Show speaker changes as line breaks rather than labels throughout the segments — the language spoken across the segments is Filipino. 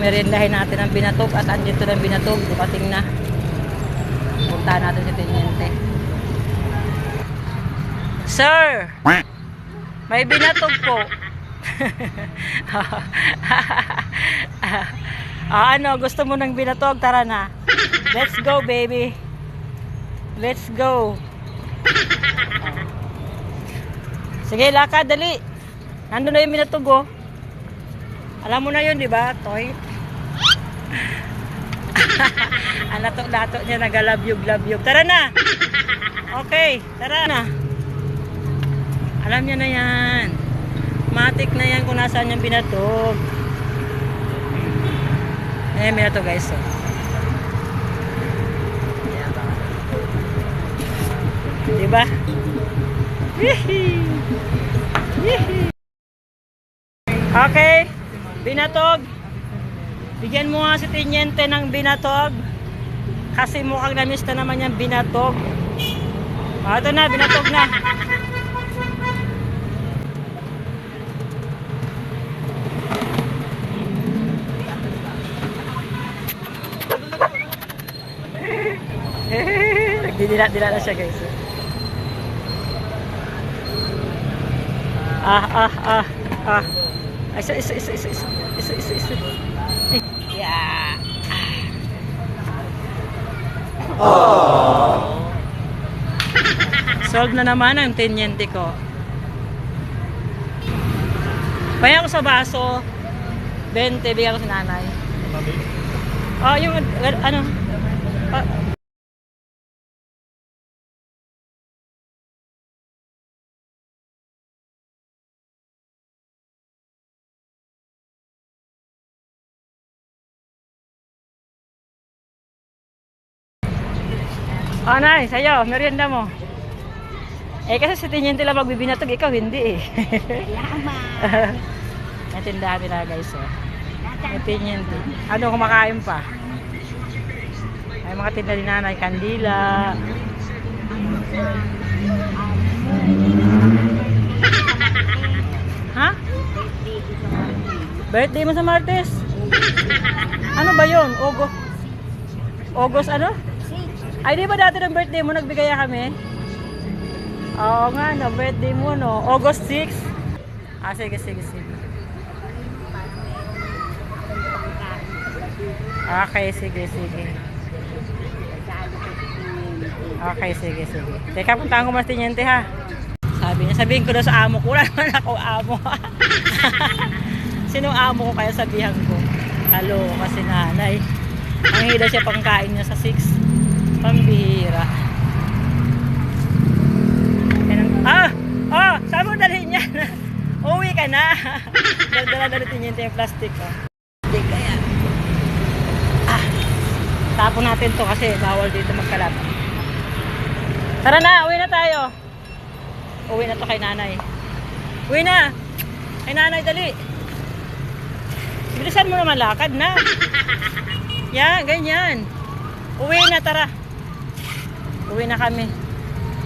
Merindahin natin ang binatog at andito na binatog. Dumating na. Punta natin si Teniente. Sir! May binatog po. ah, ano, gusto mo ng binatog? Tara na. Let's go, baby. Let's go. Sige, lakad, dali. Nandun na yung binatog, oh. Alam mo na yun, di ba, Toy? Ang lato-lato niya, nagalabyog-labyog. Tara na! Okay, tara na. Alam niya na yan. Matik na yan kung nasaan yung binatog. Ayan, binatog guys. Oh. Diba? Yehey! Okay, binatog. Bigyan mo nga si Tinyente ng binatog. Kasi mukhang namiss na naman yung binatog. Ah, ito na, binatog na. Nagdidila-dila na siya guys. Ah, ah, ah, ah. Isa, isa, isa, isa, isa, isa, isa. Yeah. Oh. Solve na naman ang tenyente ko. Paya ko sa baso. 20, bigyan ko sa nanay. Oh, yung ano? Oh, nay, sa'yo, merienda mo. Eh, kasi sa tinyente lang magbibinatog, ikaw hindi eh.
Salamat.
May tindahan nila guys, oh. May tinyente. Ano, kumakain pa? May mga tinda ni nanay, kandila. Ha? Birthday mo sa Martes? Ano ba yon? Ogo? August ano? Ay, di ba dati ng birthday mo, nagbigaya kami? Oo nga, no, birthday mo, no? August 6? Ah, sige, sige, sige. Okay, sige, sige. Okay, sige, sige. Teka, puntahan ko mas tinyente, ha? Sabi niya, sabihin ko daw sa amo ko, wala naman ako amo. Sinong amo ko kaya sabihan ko? Halo, kasi nanay. Ang hila siya pangkain niya sa 6. Pambihira. Ah! Oh! Saan mo dalhin yan? Uwi ka na. Dala-dala niya yung plastic ko. Hindi kaya. Ah! Tapon natin to kasi bawal dito magkalat. Tara na! Uwi na tayo. Uwi na to kay nanay. Uwi na! Kay nanay, dali. Bilisan mo naman lakad na. Yan, ganyan. Uwi na, tara. Uwi na kami.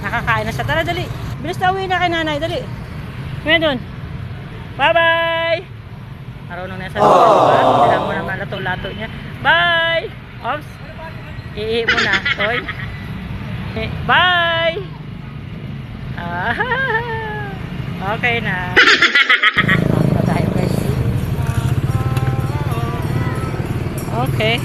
Nakakain na siya. Tara, dali. Bilis na uwi na kay nanay, dali. Uwi dun. Bye-bye! Marunong na sa lugar, diba? Hindi mo naman lato-lato niya. Bye! Ops! Iihi mo na, toy. Bye! Ah, okay na. Okay.